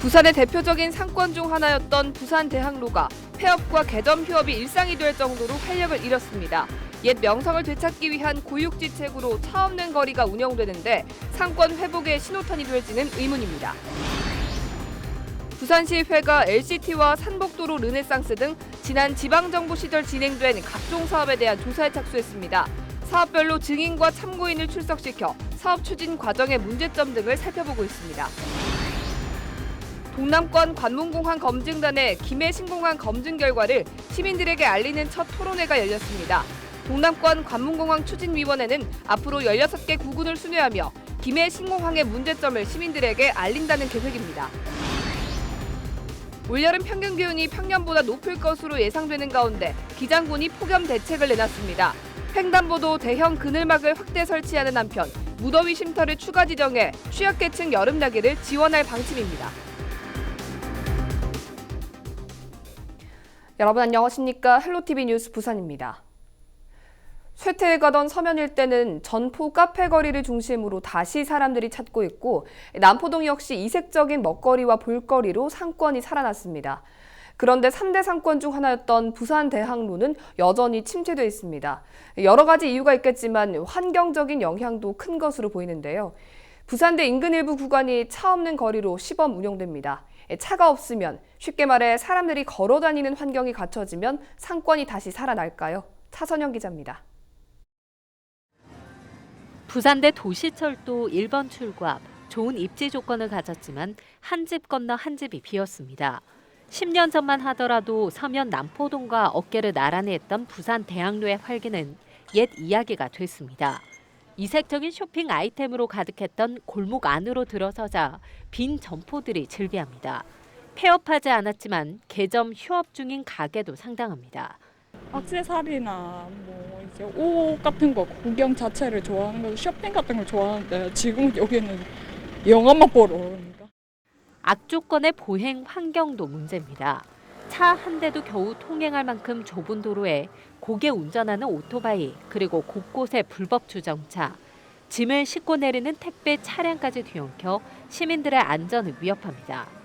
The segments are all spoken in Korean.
부산의 대표적인 상권 중 하나였던 부산 대학로가 폐업과 개점 휴업이 일상이 될 정도로 활력을 잃었습니다. 옛 명성을 되찾기 위한 고육지책으로 차 없는 거리가 운영되는데 상권 회복의 신호탄이 될지는 의문입니다. 부산시의회가 LCT와 산복도로 르네상스 등 지난 지방정부 시절 진행된 각종 사업에 대한 조사에 착수했습니다. 사업별로 증인과 참고인을 출석시켜 사업 추진 과정의 문제점 등을 살펴보고 있습니다. 동남권 관문공항 검증단의 김해 신공항 검증 결과를 시민들에게 알리는 첫 토론회가 열렸습니다. 동남권 관문공항 추진위원회는 앞으로 16개 구군을 순회하며 김해 신공항의 문제점을 시민들에게 알린다는 계획입니다. 올여름 평균 기온이 평년보다 높을 것으로 예상되는 가운데 기장군이 폭염 대책을 내놨습니다. 횡단보도 대형 그늘막을 확대 설치하는 한편 무더위 쉼터를 추가 지정해 취약계층 여름 나기를 지원할 방침입니다. 여러분 안녕하십니까? 헬로티비 뉴스 부산입니다. 쇠퇴에 가던 서면 일대는 전포 카페 거리를 중심으로 다시 사람들이 찾고 있고 남포동 역시 이색적인 먹거리와 볼거리로 상권이 살아났습니다. 그런데 3대 상권 중 하나였던 부산 대학로는 여전히 침체돼 있습니다. 여러 가지 이유가 있겠지만 환경적인 영향도 큰 것으로 보이는데요. 부산대 인근 일부 구간이 차 없는 거리로 시범 운영됩니다. 차가 없으면 쉽게 말해 사람들이 걸어 다니는 환경이 갖춰지면 상권이 다시 살아날까요? 차선영 기자입니다. 부산대 도시철도 1번 출구 앞 좋은 입지 조건을 가졌지만 한 집 건너 한 집이 비었습니다. 10년 전만 하더라도 서면 남포동과 어깨를 나란히 했던 부산 대학로의 활기는 옛 이야기가 됐습니다. 이색적인 쇼핑 아이템으로 가득했던 골목 안으로 들어서자 빈 점포들이 즐비합니다. 폐업하지 않았지만 개점 휴업 중인 가게도 상당합니다. 액세서리나 뭐 이제 옷 같은 거 구경 자체를 좋아하는 거 쇼핑 같은 걸 좋아하는데 지금 여기는 영화만 보러 오니까 악조건의 보행 환경도 문제입니다. 차 한 대도 겨우 통행할 만큼 좁은 도로에 고개 운전하는 오토바이 그리고 곳곳에 불법 주정차, 짐을 싣고 내리는 택배 차량까지 뒤엉켜 시민들의 안전을 위협합니다.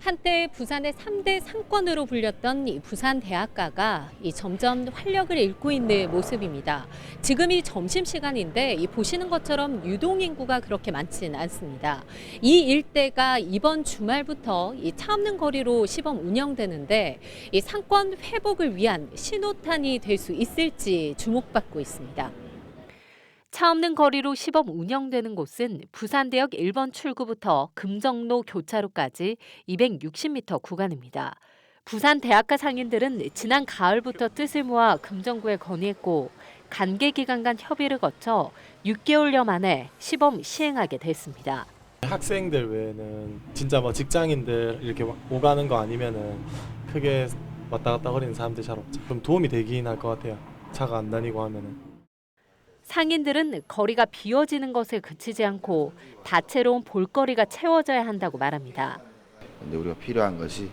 한때 부산의 3대 상권으로 불렸던 이 부산 대학가가 이 점점 활력을 잃고 있는 모습입니다. 지금이 점심 시간인데 이 보시는 것처럼 유동 인구가 그렇게 많지는 않습니다. 이 일대가 이번 주말부터 이 차 없는 거리로 시범 운영되는데 이 상권 회복을 위한 신호탄이 될 수 있을지 주목받고 있습니다. 차 없는 거리로 시범 운영되는 곳은 부산대역 1번 출구부터 금정로 교차로까지 260m 구간입니다. 부산 대학가 상인들은 지난 가을부터 뜻을 모아 금정구에 건의했고 관계 기관 간 협의를 거쳐 6개월여 만에 시범 시행하게 됐습니다. 학생들 외에는 진짜 뭐 직장인들 이렇게 오가는 거 아니면은 크게 왔다 갔다 거리는 사람들 잘 없죠. 그럼 도움이 되긴 할 것 같아요. 차가 안 다니고 하면은. 상인들은 거리가 비워지는 것에 그치지 않고 다채로운 볼거리가 채워져야 한다고 말합니다. 근데 우리가 필요한 것이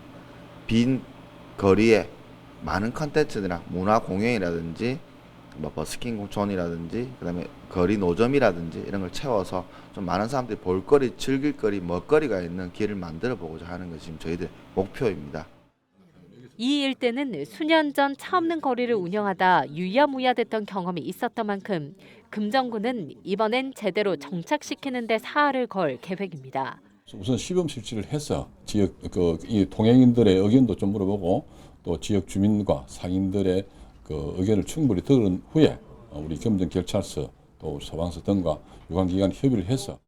빈 거리에 많은 컨텐츠들이나 문화 공연이라든지 뭐 버스킹 존이라든지 그다음에 거리 노점이라든지 이런 걸 채워서 좀 많은 사람들이 볼거리, 즐길거리, 먹거리가 있는 길을 만들어 보고자 하는 것이 지금 저희들 목표입니다. 이 일대는 수년 전 차 없는 거리를 운영하다 유야무야 됐던 경험이 있었던 만큼 금정구는 이번엔 제대로 정착시키는 데 사활을 걸 계획입니다. 우선 시범 실시를 해서 지역 그이 통행인들의 의견도 좀 물어보고 또 지역 주민과 상인들의 그 의견을 충분히 들은 후에 어, 우리 겸정 경찰서 또 소방서 등과 유관기관 협의를 해서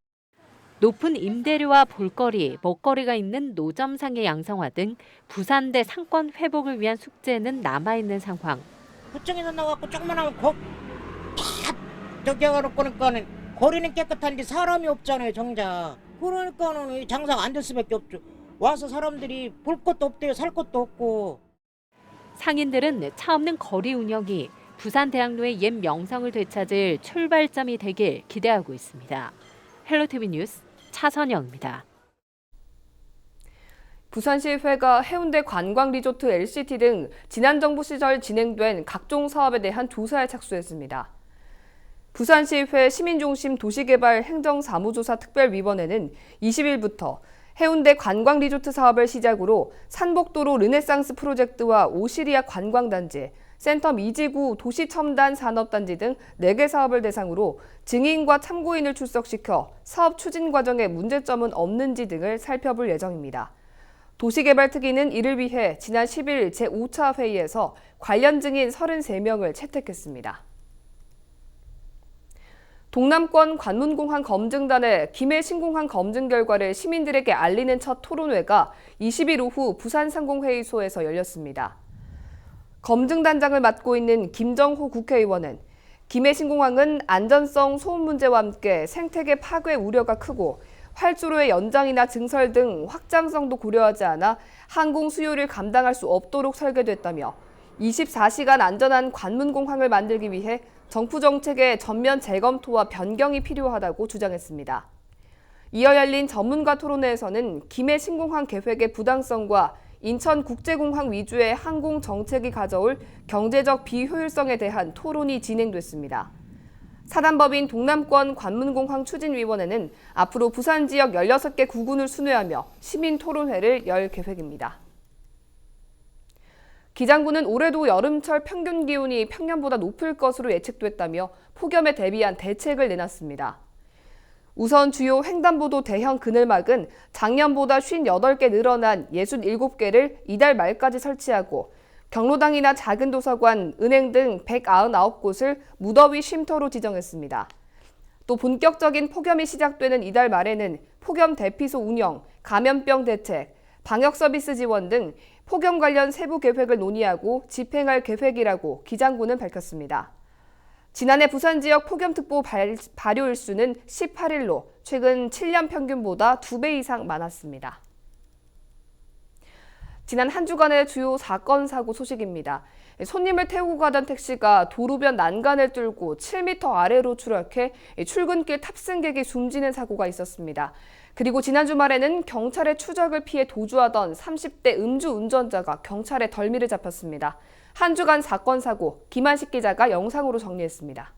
높은 임대료와 볼거리, 먹거리가 있는 노점상의 양성화 등 부산대 상권 회복을 위한 숙제는 남아있는 상황. 구청에서 나와갖고 조그만한 거, 다 저기 해놓고는 거리는 깨끗한데 사람이 없잖아요, 정작. 그러니까는 이 장사가 안 될 수밖에 없죠. 와서 사람들이 볼 것도 없대요, 살 것도 없고. 상인들은 차 없는 거리 운영이 부산 대학로의 옛 명성을 되찾을 출발점이 되길 기대하고 있습니다. 헬로티비 뉴스 차선영입니다. 부산시의회가 해운대 관광리조트 LCT 등 지난 정부 시절 진행된 각종 사업에 대한 조사에 착수했습니다. 부산시의회 시민중심 도시개발 행정사무조사 특별위원회는 20일부터 해운대 관광 리조트 사업을 시작으로 산복도로 르네상스 프로젝트와 오시리아 관광단지, 센텀 이지구 도시첨단 산업단지 등 4개 사업을 대상으로 증인과 참고인을 출석시켜 사업 추진 과정에 문제점은 없는지 등을 살펴볼 예정입니다. 도시개발특위는 이를 위해 지난 10일 제5차 회의에서 관련 증인 33명을 채택했습니다. 동남권 관문공항 검증단의 김해 신공항 검증 결과를 시민들에게 알리는 첫 토론회가 20일 오후 부산 상공회의소에서 열렸습니다. 검증단장을 맡고 있는 김정호 국회의원은 김해 신공항은 안전성 소음 문제와 함께 생태계 파괴 우려가 크고 활주로의 연장이나 증설 등 확장성도 고려하지 않아 항공 수요를 감당할 수 없도록 설계됐다며 24시간 안전한 관문공항을 만들기 위해 정부 정책의 전면 재검토와 변경이 필요하다고 주장했습니다. 이어 열린 전문가 토론회에서는 김해 신공항 계획의 부당성과 인천국제공항 위주의 항공 정책이 가져올 경제적 비효율성에 대한 토론이 진행됐습니다. 사단법인 동남권 관문공항 추진위원회는 앞으로 부산 지역 16개 구군을 순회하며 시민 토론회를 열 계획입니다. 기장군은 올해도 여름철 평균 기온이 평년보다 높을 것으로 예측됐다며 폭염에 대비한 대책을 내놨습니다. 우선 주요 횡단보도 대형 그늘막은 작년보다 58개 늘어난 67개를 이달 말까지 설치하고 경로당이나 작은 도서관, 은행 등 199곳을 무더위 쉼터로 지정했습니다. 또 본격적인 폭염이 시작되는 이달 말에는 폭염 대피소 운영, 감염병 대책, 방역 서비스 지원 등 폭염 관련 세부 계획을 논의하고 집행할 계획이라고 기장군은 밝혔습니다. 지난해 부산 지역 폭염특보 발, 발효 일수는 18일로 최근 7년 평균보다 2배 이상 많았습니다. 지난 한 주간의 주요 사건 사고 소식입니다. 손님을 태우고 가던 택시가 도로변 난간을 뚫고 7m 아래로 추락해 출근길 탑승객이 숨지는 사고가 있었습니다. 그리고 지난 주말에는 경찰의 추적을 피해 도주하던 30대 음주 운전자가 경찰의 덜미를 잡혔습니다. 한 주간 사건 사고 김한식 기자가 영상으로 정리했습니다.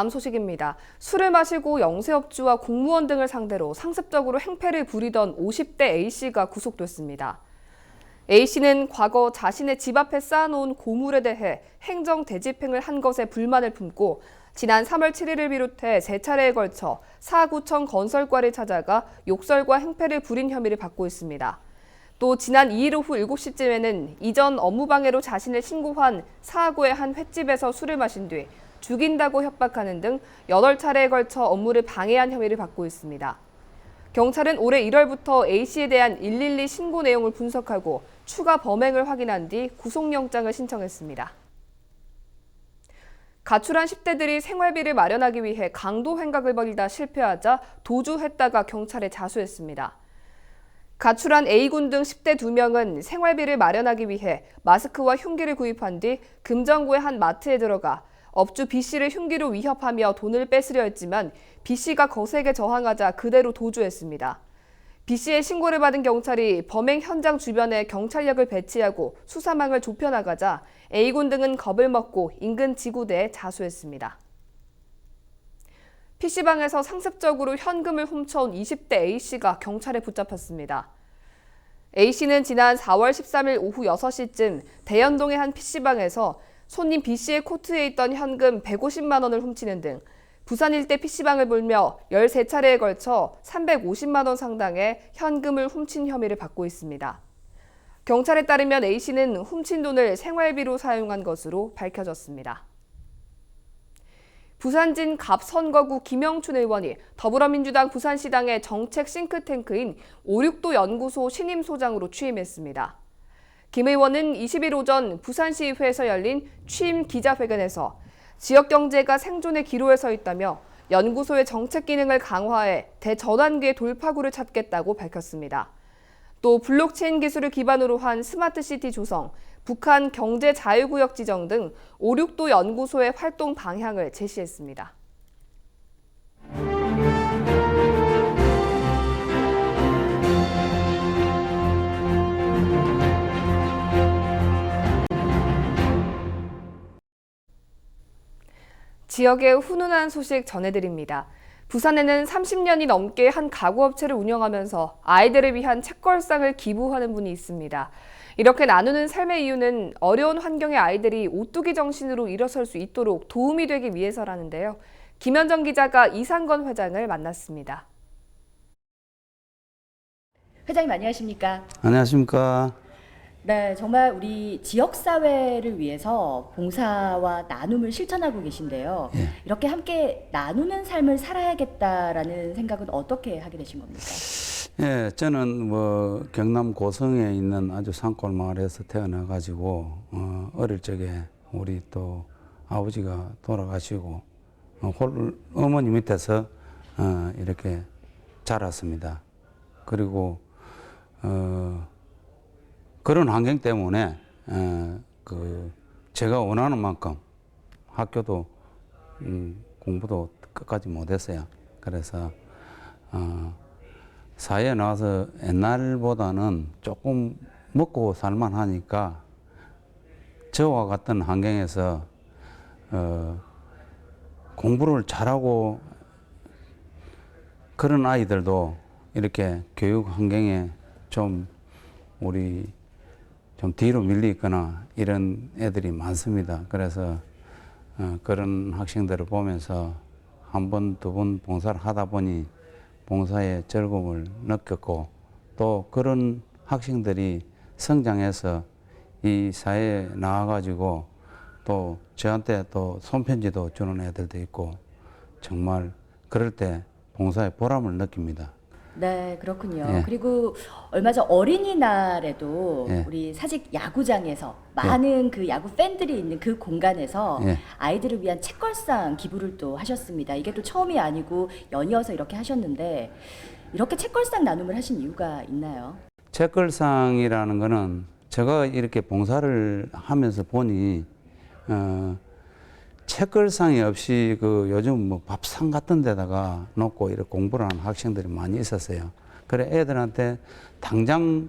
다음 소식입니다. 술을 마시고 영세업주와 공무원 등을 상대로 상습적으로 행패를 부리던 50대 A씨가 구속됐습니다. A씨는 과거 자신의 집 앞에 쌓아놓은 고물에 대해 행정 대집행을 한 것에 불만을 품고 지난 3월 7일을 비롯해 세 차례에 걸쳐 사구청 건설과를 찾아가 욕설과 행패를 부린 혐의를 받고 있습니다. 또 지난 2일 오후 7시쯤에는 이전 업무방해로 자신을 신고한 사하구의 한 횟집에서 술을 마신 뒤 죽인다고 협박하는 등 8차례에 걸쳐 업무를 방해한 혐의를 받고 있습니다. 경찰은 올해 1월부터 A씨에 대한 112 신고 내용을 분석하고 추가 범행을 확인한 뒤 구속영장을 신청했습니다. 가출한 10대들이 생활비를 마련하기 위해 강도 행각을 벌이다 실패하자 도주했다가 경찰에 자수했습니다. 가출한 A군 등 10대 2명은 생활비를 마련하기 위해 마스크와 흉기를 구입한 뒤 금정구의 한 마트에 들어가 업주 B씨를 흉기로 위협하며 돈을 뺏으려 했지만 B씨가 거세게 저항하자 그대로 도주했습니다. B씨의 신고를 받은 경찰이 범행 현장 주변에 경찰력을 배치하고 수사망을 좁혀나가자 A군 등은 겁을 먹고 인근 지구대에 자수했습니다. PC방에서 상습적으로 현금을 훔쳐온 20대 A씨가 경찰에 붙잡혔습니다. A씨는 지난 4월 13일 오후 6시쯤 대연동의 한 PC방에서 손님 B씨의 코트에 있던 현금 150만 원을 훔치는 등 부산 일대 PC방을 몰며 13차례에 걸쳐 350만 원 상당의 현금을 훔친 혐의를 받고 있습니다. 경찰에 따르면 A씨는 훔친 돈을 생활비로 사용한 것으로 밝혀졌습니다. 부산진 갑선거구 김영춘 의원이 더불어민주당 부산시당의 정책 싱크탱크인 569 연구소 신임 소장으로 취임했습니다. 김 의원은 20일 오전 부산시의회에서 열린 취임 기자회견에서 지역 경제가 생존의 기로에 서 있다며 연구소의 정책 기능을 강화해 대전환기의 돌파구를 찾겠다고 밝혔습니다. 또 블록체인 기술을 기반으로 한 스마트 시티 조성, 북한 경제 자유구역 지정 등 5, 6도 연구소의 활동 방향을 제시했습니다. 지역의 훈훈한 소식 전해드립니다. 부산에는 30년이 넘게 한 가구업체를 운영하면서 아이들을 위한 책걸상을 기부하는 분이 있습니다. 이렇게 나누는 삶의 이유는 어려운 환경의 아이들이 오뚜기 정신으로 일어설 수 있도록 도움이 되기 위해서라는데요. 김현정 기자가 이상건 회장을 만났습니다. 회장님 안녕하십니까? 안녕하십니까. 네, 정말 우리 지역 사회를 위해서 봉사와 나눔을 실천하고 계신데요. 예. 이렇게 함께 나누는 삶을 살아야겠다라는 생각은 어떻게 하게 되신 겁니까? 예, 저는 뭐 경남 고성에 있는 아주 산골 마을에서 태어나 가지고 어, 어릴 적에 우리 또 아버지가 돌아가시고 어, 홀 어머니 밑에서 어, 이렇게 자랐습니다. 그리고 어, 그런 환경 때문에 어, 그 제가 원하는 만큼 학교도 음, 공부도 끝까지 못했어요. 그래서 어, 사회에 나와서 옛날보다는 조금 먹고 살만 하니까 저와 같은 환경에서 어, 공부를 잘하고 그런 아이들도 이렇게 교육 환경에 좀 우리 좀 뒤로 밀리거나 이런 애들이 많습니다. 그래서 어, 그런 학생들을 보면서 한 번, 두 번 봉사를 하다 보니 봉사의 즐거움을 느꼈고 또 그런 학생들이 성장해서 이 사회에 나와가지고 또 저한테 또 손편지도 주는 애들도 있고 정말 그럴 때 봉사의 보람을 느낍니다. 네, 그렇군요. 예. 그리고 얼마 전 어린이날에도 예. 우리 사직 야구장에서 많은 그 야구 팬들이 있는 그 공간에서 예. 아이들을 위한 책걸상 기부를 또 하셨습니다. 이게 또 처음이 아니고 연이어서 이렇게 하셨는데 이렇게 책걸상 나눔을 하신 이유가 있나요? 책걸상이라는 거는 제가 이렇게 봉사를 하면서 보니 어, 책걸상이 없이 그 요즘 뭐 밥상 같은 데다가 놓고 이렇게 공부를 하는 학생들이 많이 있었어요. 그래 애들한테 당장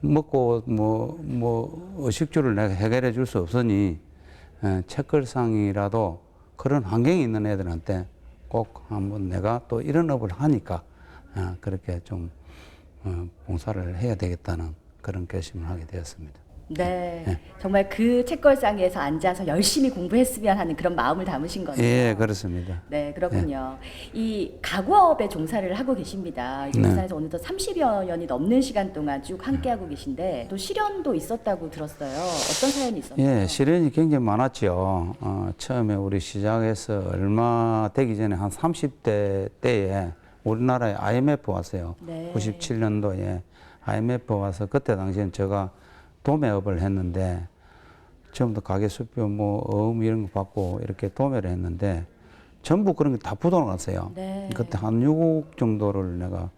먹고 뭐, 뭐 의식주를 내가 해결해 줄 수 없으니 어, 책걸상이라도 그런 환경이 있는 애들한테 꼭 한번 내가 또 이런 업을 하니까 어, 그렇게 좀 어, 봉사를 해야 되겠다는 그런 결심을 하게 되었습니다. 네. 정말 그 책걸상에서 앉아서 열심히 공부했으면 하는 그런 마음을 담으신 거네요. 예, 그렇습니다. 네, 그렇군요. 이 가구업에 종사를 하고 계십니다. 이 네. 부산에서 어느덧 30여 년이 넘는 시간 동안 쭉 함께하고 계신데 또 시련도 있었다고 들었어요. 어떤 사연이 있었나요? 예, 시련이 굉장히 많았죠. 어, 처음에 우리 시작해서 얼마 되기 전에 한 30대 때에 우리나라에 IMF 왔어요. 네. 97년도에 IMF 와서 그때 당시엔 제가 도매업을 했는데 처음부터 가게 수표 뭐 어음 이런 거 받고 이렇게 도매를 했는데 전부 그런 게 다 부도가 났어요. 네. 그때 한 6억 정도를 내가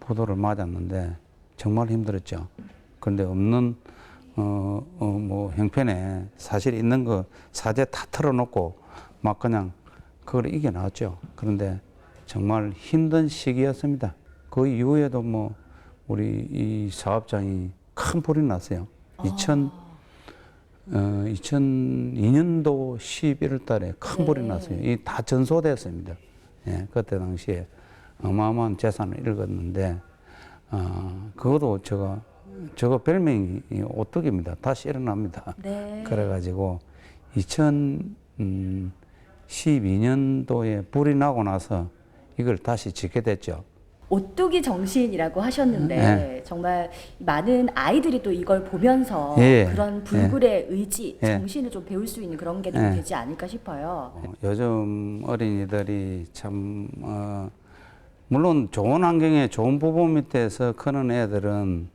부도를 맞았는데 정말 힘들었죠. 그런데 없는 어, 어, 뭐 형편에 사실 있는 거 사제 다 털어놓고 막 그냥 그걸 이겨 나왔죠. 그런데 정말 힘든 시기였습니다. 그 이후에도 뭐 우리 이 사업장이 큰 불이 났어요. 2000 어, 2002년도 11월 달에 큰 불이 네. 났어요. 이 다 전소됐습니다. 예, 그때 당시에 어마어마한 재산을 잃었는데, 어, 그것도 제가, 저거 별명이 이 오뚜기입니다. 다시 일어납니다. 네. 그래가지고 2012년도에 불이 나고 나서 이걸 다시 짓게 됐죠. 오뚜기 정신이라고 하셨는데 네. 정말 많은 아이들이 또 이걸 보면서 예. 그런 불굴의 의지, 예. 정신을 좀 배울 수 있는 그런 게 좀 예. 되지 않을까 싶어요. 어, 요즘 어린이들이 참, 어, 물론 좋은 환경에 좋은 부모 밑에서 크는 애들은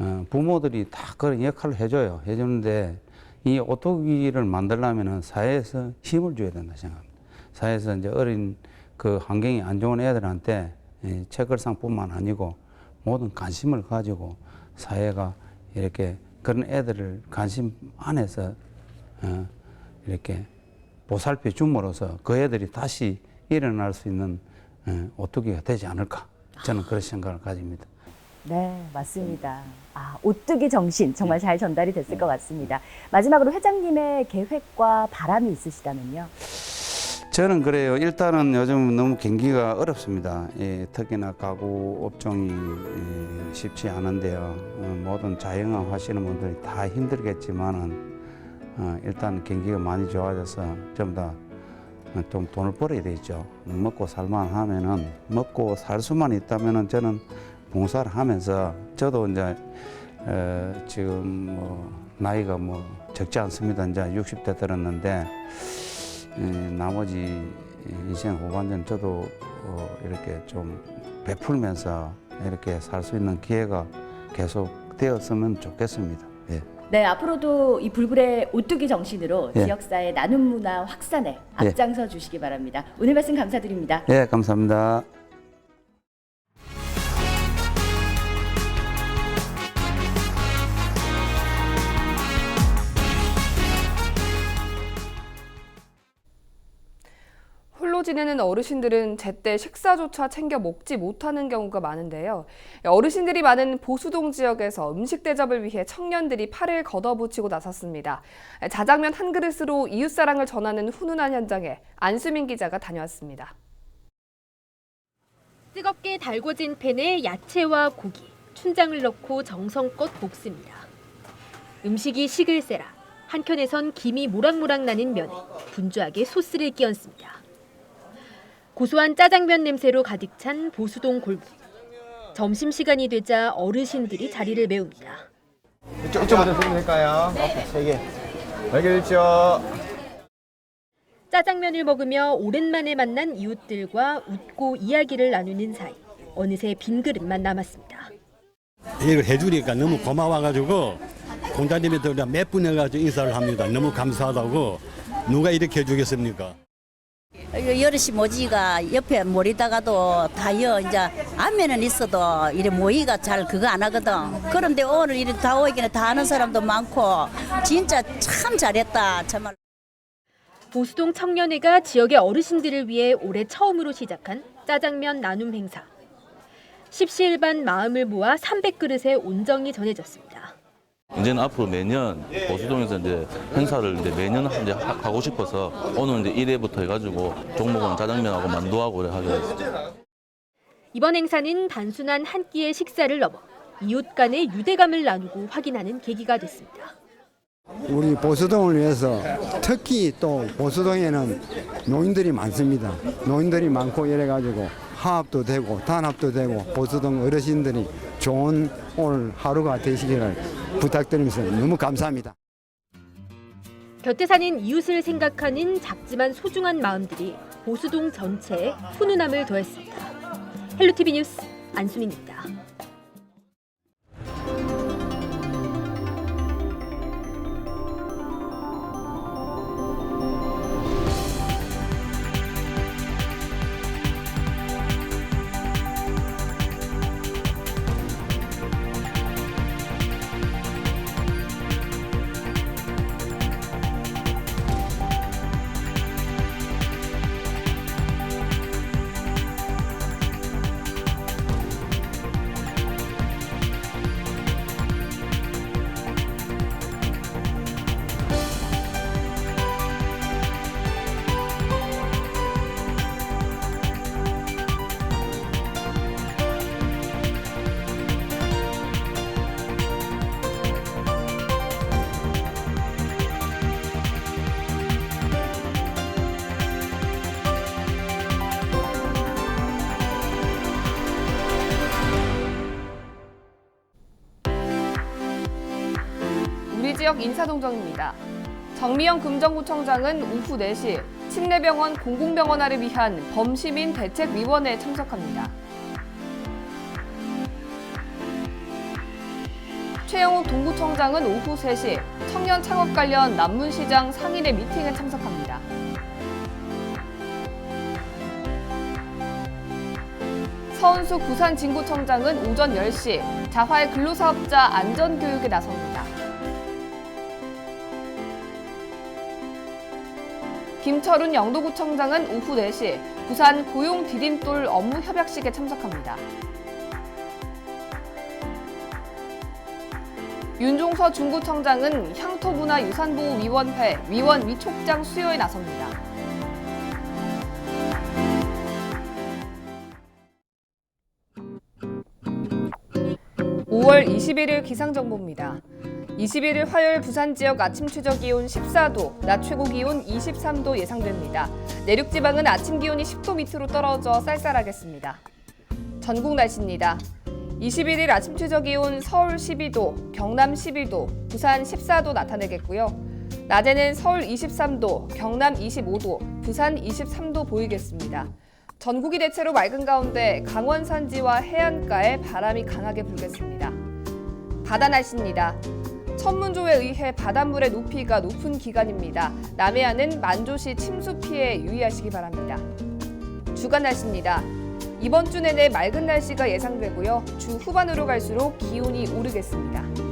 어, 부모들이 다 그런 역할을 해줘요. 해주는데 이 오토기를 만들려면 사회에서 힘을 줘야 된다 생각합니다. 사회에서 이제 어린 그 환경이 안 좋은 애들한테 이 책걸상뿐만 아니고 모든 관심을 가지고 사회가 이렇게 그런 애들을 관심 안에서 어, 이렇게 보살펴 줌으로써 그 애들이 다시 일어날 수 있는 어, 오뚜기가 되지 않을까 저는 그런 생각을 가집니다. 네, 맞습니다. 아, 오뚜기 정신 정말 잘 전달이 됐을 것 같습니다. 마지막으로 회장님의 계획과 바람이 있으시다면요. 저는 그래요. 일단은 요즘 너무 경기가 어렵습니다. 예, 특히나 가구 업종이 예, 쉽지 않은데요. 어, 모든 자영업 하시는 분들이 다 힘들겠지만은 어, 일단 경기가 많이 좋아져서 좀더좀 돈을 벌어야 되죠. 먹고 살만 하면은 먹고 살 수만 있다면은 저는 봉사를 하면서 저도 이제 어, 지금 뭐 나이가 뭐 적지 않습니다. 이제 60대 들었는데 예, 나머지 인생 후반전 저도 어, 이렇게 좀 베풀면서 이렇게 살 수 있는 기회가 계속 되었으면 좋겠습니다. 예. 네, 앞으로도 이 불굴의 오뚜기 정신으로 예. 지역사회 나눔 문화 확산에 예. 앞장서 주시기 바랍니다. 오늘 말씀 감사드립니다. 예, 감사합니다. 지내는 어르신들은 제때 식사조차 챙겨 먹지 못하는 경우가 많은데요. 어르신들이 많은 보수동 지역에서 음식 대접을 위해 청년들이 팔을 걷어붙이고 나섰습니다. 자장면 한 그릇으로 이웃사랑을 전하는 훈훈한 현장에 안수민 기자가 다녀왔습니다. 뜨겁게 달궈진 팬에 야채와 고기, 춘장을 넣고 정성껏 볶습니다. 음식이 식을 새라 한켠에선 김이 모락모락 나는 면에 분주하게 소스를 끼얹습니다. 고소한 짜장면 냄새로 가득 찬 보수동 골목. 점심시간이 되자 어르신들이 자리를 메웁니다. 이쪽, 이쪽부터 쓰면 될까요? 네. 세 개. 알겠죠? 짜장면을 먹으며 오랜만에 만난 이웃들과 웃고 이야기를 나누는 사이 어느새 빈 그릇만 남았습니다. 이걸 해주니까 너무 고마워가지고 공장님한테 우리가 몇분 해가지고 인사를 합니다. 너무 감사하다고 누가 이렇게 해주겠습니까? 여럿이 모지가 옆에 모이다가도 다여 이제 안면은 있어도 이래 모이가 잘 그거 안 하거든. 그런데 오늘 이렇게 다 오기는 다 아는 사람도 많고 진짜 참 잘했다 정말. 보수동 청년회가 지역의 어르신들을 위해 올해 처음으로 시작한 짜장면 나눔 행사. 십시일반 마음을 모아 300그릇의 온정이 전해졌습니다. 이제는 앞으로 매년 보수동에서 이제 행사를 이제 매년 이제 하- 하고 싶어서 오늘 이제 1회부터 해가지고 종목은 짜장면하고 만두하고 이렇게 하게 됐어요. 이번 행사는 단순한 한 끼의 식사를 넘어 이웃 간의 유대감을 나누고 확인하는 계기가 됐습니다. 우리 보수동을 위해서 특히 또 보수동에는 노인들이 많습니다. 노인들이 많고 이래가지고 화합도 되고 단합도 되고 보수동 어르신들이 좋은 오늘 하루가 되시기를 부탁드리면서 너무 감사합니다. 곁에 사는 이웃을 생각하는 작지만 소중한 마음들이 보수동 전체에 훈훈함을 더했습니다. 헬로티비 뉴스 안순입니다. 지역 인사동정입니다. 정미영 금정구청장은 오후 4시 침례병원 공공병원화를 위한 범시민 대책위원회에 참석합니다. 최영욱 동구청장은 오후 3시 청년 창업 관련 남문시장 상인의 미팅에 참석합니다. 서은수 부산진구청장은 오전 10시 자활 근로사업자 안전교육에 나섭니다. 김철훈 영도구청장은 오후 4시 부산 고용 디딤돌 업무 협약식에 참석합니다. 윤종서 중구청장은 향토문화유산보호위원회 위원 위촉장 수여에 나섭니다. 5월 21일 기상정보입니다. 21일 화요일 부산 지역 아침 최저 기온 14도, 낮 최고 기온 23도 예상됩니다. 내륙 지방은 아침 기온이 10도 밑으로 떨어져 쌀쌀하겠습니다. 전국 날씨입니다. 21일 아침 최저 기온 서울 12도, 경남 12도, 부산 14도 나타내겠고요. 낮에는 서울 23도, 경남 25도, 부산 23도 보이겠습니다. 전국이 대체로 맑은 가운데 강원 산지와 해안가에 바람이 강하게 불겠습니다. 바다 날씨입니다. 천문조에 의해 바닷물의 높이가 높은 기간입니다. 남해안은 만조시 침수 피해 유의하시기 바랍니다. 주간 날씨입니다. 이번 주 내내 맑은 날씨가 예상되고요. 주 후반으로 갈수록 기온이 오르겠습니다.